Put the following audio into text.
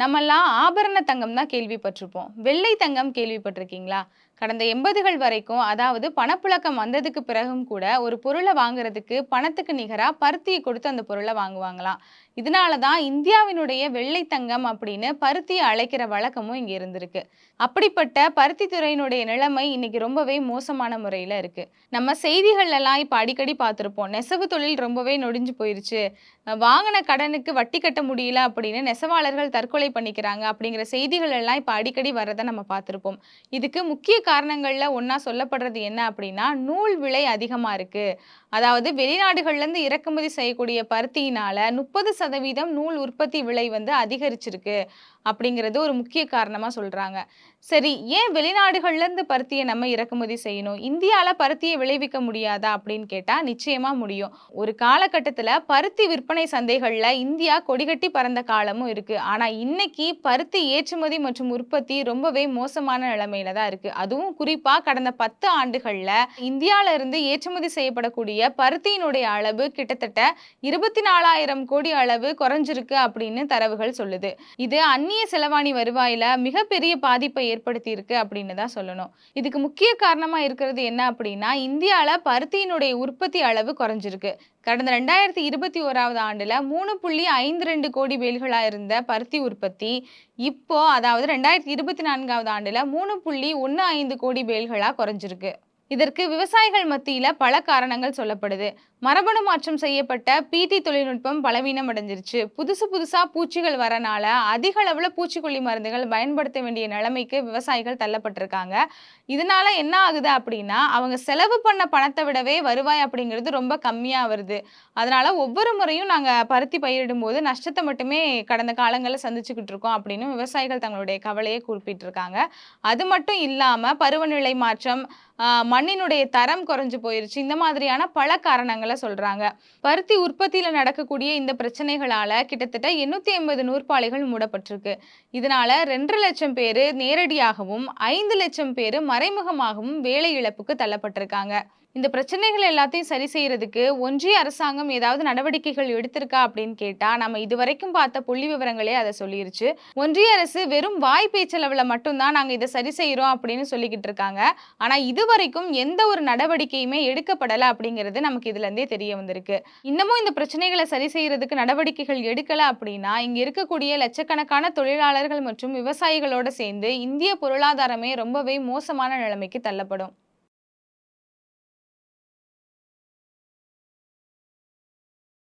நம்மெல்லாம் ஆபரண தங்கம் தான் கேள்விப்பட்டிருப்போம். வெள்ளை தங்கம் கேள்விப்பட்டிருக்கீங்களா? கடந்த எண்பதுகள் வரைக்கும் அதாவது பணப்புழக்கம் வந்ததுக்கு பிறகும் கூட ஒரு பொருளை வாங்குறதுக்கு பணத்துக்கு நிகராக பருத்தியை கொடுத்து அந்த பொருளை வாங்குவாங்களாம். இதனால தான் இந்தியாவினுடைய வெள்ளை தங்கம் அப்படின்னு பருத்தியை அழைக்கிற வழக்கமும் இங்கே இருந்திருக்கு. அப்படிப்பட்ட பருத்தி துறையினுடைய நிலைமை இன்னைக்கு ரொம்பவே மோசமான முறையில் இருக்கு. நம்ம செய்திகள்லாம் இப்போ அடிக்கடி பார்த்துருப்போம் நெசவு தொழில் ரொம்பவே நொடிஞ்சு போயிருச்சு. வாங்கின கடனுக்கு வட்டி கட்ட முடியல அப்படின்னு நெசவாளர்கள் தற்கொலை பண்ணிக்கிறாங்க அப்படிங்கிற செய்திகள் எல்லாம் இப்போ அடிக்கடி வர்றதை நம்ம பார்த்துருப்போம். இதுக்கு முக்கிய காரணங்களில் ஒன்றா சொல்லப்படுறது என்ன அப்படின்னா நூல் விலை அதிகமாக இருக்குது அதாவது வெளிநாடுகள்லேருந்து இறக்குமதி செய்யக்கூடிய பருத்தியினால முப்பது சதவீதம் நூல் உற்பத்தி விலை வந்து அதிகரிச்சிருக்கு அப்படிங்கிறது ஒரு முக்கிய காரணமாக சொல்கிறாங்க சரி ஏன் வெளிநாடுகள்லேருந்து பருத்தியை நம்ம இறக்குமதி செய்யணும்? இந்தியாவில் பருத்தியை விளைவிக்க முடியாதா அப்படின்னு கேட்டால் நிச்சயமாக முடியும். ஒரு காலகட்டத்தில் பருத்தி விற்பனை சந்தைகளில் இந்தியா கொடிகட்டி பறந்த காலமும் இருக்குது ஆனால் இன்னைக்கு பருத்தி ஏற்றுமதி மற்றும் உற்பத்தி ரொம்பவே மோசமான நிலைமையில தான் இருக்குது அதுவும் குறிப்பாக கடந்த பத்து ஆண்டுகளில் இந்தியாவில இருந்து ஏற்றுமதி செய்யப்படக்கூடிய பருத்தியினுடைய அளவு கிட்டத்தட்ட இருபத்தி நாலாயிரம் கோடி அளவு குறைஞ்சிருக்கு அப்படின்னு தரவுகள் சொல்லுது. இது அந்நிய செலவாணி வருவாயில மிகப்பெரிய பாதிப்பை ஏற்படுத்தி இருக்கு அப்படின்னு தான் சொல்லணும். இதுக்கு முக்கிய காரணமா இருக்கிறது என்ன அப்படின்னா இந்தியாவில பருத்தியினுடைய உற்பத்தி அளவு குறைஞ்சிருக்கு. கடந்த ரெண்டாயிரத்தி இருபத்தி ஓராவது ஆண்டுல மூணு புள்ளி ஐந்து ரெண்டு கோடி வேல்களா இருந்த பருத்தி உற்பத்தி இப்போ அதாவது ரெண்டாயிரத்தி இருபத்தி நான்காவது ஆண்டுல மூணு புள்ளி ஒன்று ஐந்து கோடி பேல்களா குறைஞ்சிருக்கு. இதற்கு விவசாயிகள் மத்தியில பல காரணங்கள் சொல்லப்படுது. மரபணு மாற்றம் செய்யப்பட்ட பிடி தொழில்நுட்பம் பலவீனம் அடைஞ்சிருச்சு. புதுசு புதுசா பூச்சிகள் வரனால அதிக அளவுல பூச்சிக்கொல்லி மருந்துகள் பயன்படுத்த வேண்டிய நிலைமைக்கு விவசாயிகள் தள்ளப்பட்டிருக்காங்க. இதனால என்ன ஆகுது அப்படின்னா அவங்க செலவு பண்ண பணத்தை விடவே வருவாய் அப்படிங்கிறது ரொம்ப கம்மியா வருது. அதனால ஒவ்வொரு முறையும் நாங்க பருத்தி பயிரிடும் போது நஷ்டத்தை மட்டுமே கடந்த காலங்களில் சந்திச்சுக்கிட்டு இருக்கோம் அப்படின்னு விவசாயிகள் தங்களுடைய கவலையை குறிப்பிட்டிருக்காங்க அது மட்டும் இல்லாம பருவநிலை மாற்றம் மண்ணினுடைய தரம் குறைஞ்சு போயிருச்சு. இந்த மாதிரியான பல காரணங்களை சொல்றாங்க. பருத்தி உற்பத்தியில நடக்கக்கூடிய இந்த பிரச்சனைகளால கிட்டத்தட்ட எண்ணூத்தி ஐம்பது நூற்பாலைகள் மூடப்பட்டிருக்கு. இதனால ரெண்டரை லட்சம் பேர் நேரடியாகவும் ஐந்து லட்சம் பேர் மறைமுகமாகவும் வேலை இழப்புக்கு தள்ளப்பட்டிருக்காங்க. இந்த பிரச்சனைகள் எல்லாத்தையும் சரி செய்யறதுக்கு ஒன்றிய அரசாங்கம் ஏதாவது நடவடிக்கைகள் எடுத்திருக்கா அப்படின்னு கேட்டா நம்ம இதுவரைக்கும் பார்த்த புள்ளி விவரங்களே அதை சொல்லிருச்சு. ஒன்றிய அரசு வெறும் வாய் பேச்சளவுல மட்டும்தான் நாங்க இதை சரி செய்யறோம் அப்படின்னு சொல்லிக்கிட்டு இருக்காங்க. ஆனா இதுவரைக்கும் எந்த ஒரு நடவடிக்கையுமே எடுக்கப்படல அப்படிங்கிறது நமக்கு இதுல இருந்தே தெரிய வந்திருக்கு. இன்னமும் இந்த பிரச்சனைகளை சரி செய்யறதுக்கு நடவடிக்கைகள் எடுக்கல அப்படின்னா இங்க இருக்கக்கூடிய லட்சக்கணக்கான தொழிலாளர்கள் மற்றும் விவசாயிகளோட சேர்ந்து இந்திய பொருளாதாரமே ரொம்பவே மோசமான நிலைமைக்கு தள்ளப்படும்.